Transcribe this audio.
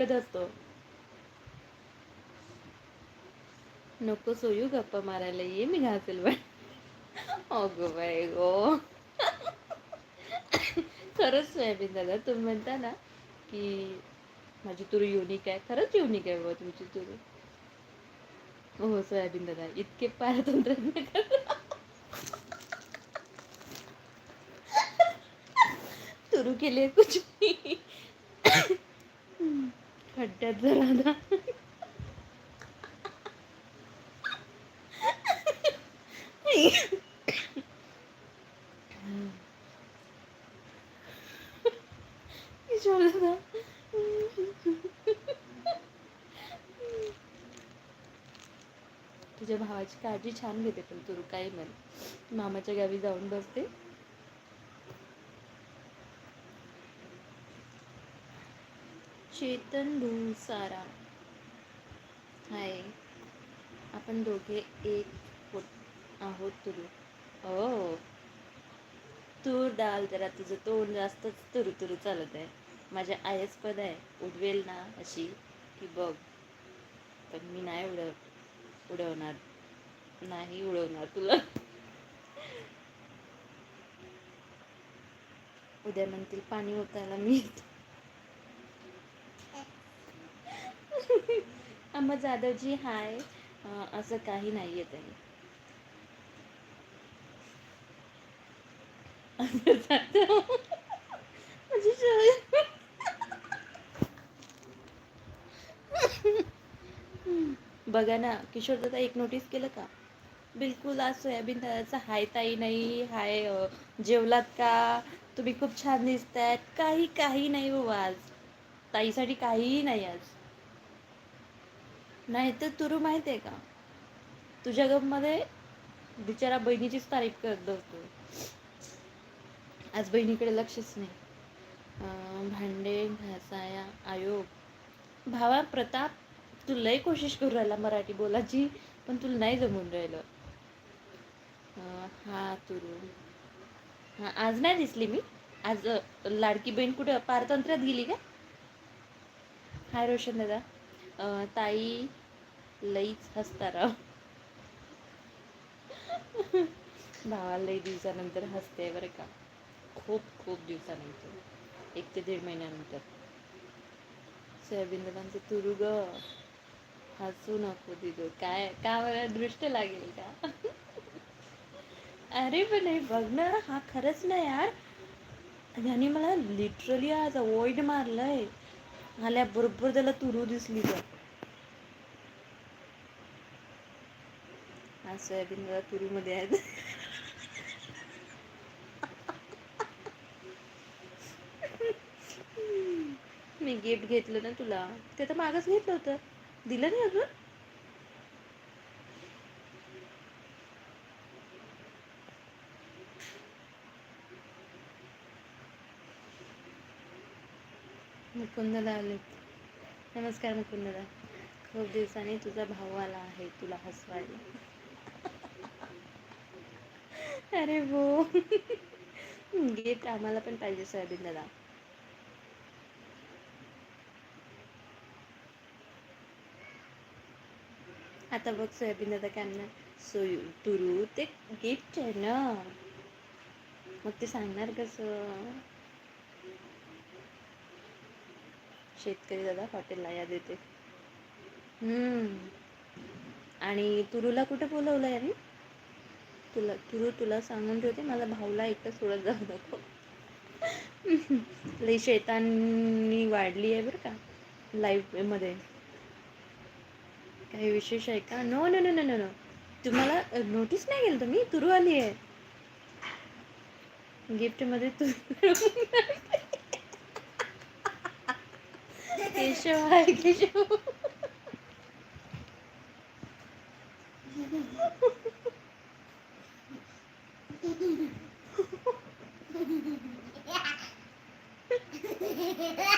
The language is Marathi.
कधी असतो नको सोयू गप्पा मारायला ये मी घासेल बाय अगो बाय गो. खरंच सोयाबीन दादा तुम्ही म्हणता ना की माझी तुरू युनिक आहे. खरंच युनिक आहे बाबा तुमची तुरू. हो सोयाबीन दादा इतके पारतंत्रज्ञ तुरू केले कुछ खड्ड्यात जरा आता. तुझ्या भावाची काळजी छान घेते पण तुरु काही म्हण मामाच्या गावी जाऊन बसते. चेतन भूसारा हाय. आपण दोघे एक होत आहोत तुरू. हो. तूर डाल जरा तुझं तोंड जास्तच तुरु तुरु चालत आहे. माझ्या आयस पद आहे. उडवेल ना अशी की बघ. पण मी नाही उडव उडवणार. नाही उडवणार तुला. उद्या म्हणतील पाणी ओतायला मी अम्मा जाधवजी हाय. असं काही नाही येत आहे जाधव. बघा ना किशोर दादा एक नोटीस केलं का? बिलकुल आज सोयाबीन दादाचा हाय ताई नाही हाय जेवलात का? तुम्ही खूप छान दिसतायत. काही काही नाही बाबा आज. ताईसाठी काहीही नाही आज. नाही तर तुरू माहीत आहे का? तुझ्या गपमध्ये बिचारा बहिणीचीच तारीफ करत बसतो. आज बहिणीकडे लक्षच नाही. भांडे घासाया आयोग. भावा प्रताप तू लय कोशिश करू राहिला मराठी बोलायची पण तुला नाही जमून राहिलं. हा तुरू. हा आज नाही दिसली मी. आज लाडकी बहीण कुठं पारतंत्र्यात गेली का? हाय रोशन दादा. ताई लईच हसता राव भावा लई दिवसानंतर हसते बरं का. खूप खूप दिवसानंतर. एक ते दीड महिन्यानंतर. सोयाबीन दादांचं तुरु ग. हसू नको दिदो. काय का मला दृष्ट लागेल का? अरे पण हे बघ ना हा खरंच ना यार. ह्याने मला लिटरली आज अवॉइड मारलंय. आल्याबरोबर त्याला तुरू दिसली तर आज सोयाबीन दादा तुरूमध्ये आहेत. मी गिफ्ट घेतलं ना तुला. ते तर मागच घेतलं होतं. दिलं नाही अगं? मुकुंदला आले. नमस्कार मुकुंदला खूप दिवसांनी तुझा भाऊ आला आहे तुला हसवायला. अरे हो. गिफ्ट आम्हाला पण पाहिजे सोयाबीन दादा आता बघ सोयाबीन दादा काय म्हणणार सोयू तुरू ते गिफ्ट आहे ना. मग ते सांगणार कसं? शेतकरी दादा हॉटेलला या देते हम्म. आणि तुरूला कुठे बोलवलं याने? तुला तुरू तुला सांगून ठेवते माझा भाऊला एकटं सोडत जाऊ नको. लई शैतानी वाढली आहे बरं का लाईव्हमध्ये. काही विशेष आहे का? No no no no no no तुम्हाला नोटीस नाही केलं तुम्ही? तुरू आली आहे. गिफ्टमध्ये কেশব আর কেশব Yeah.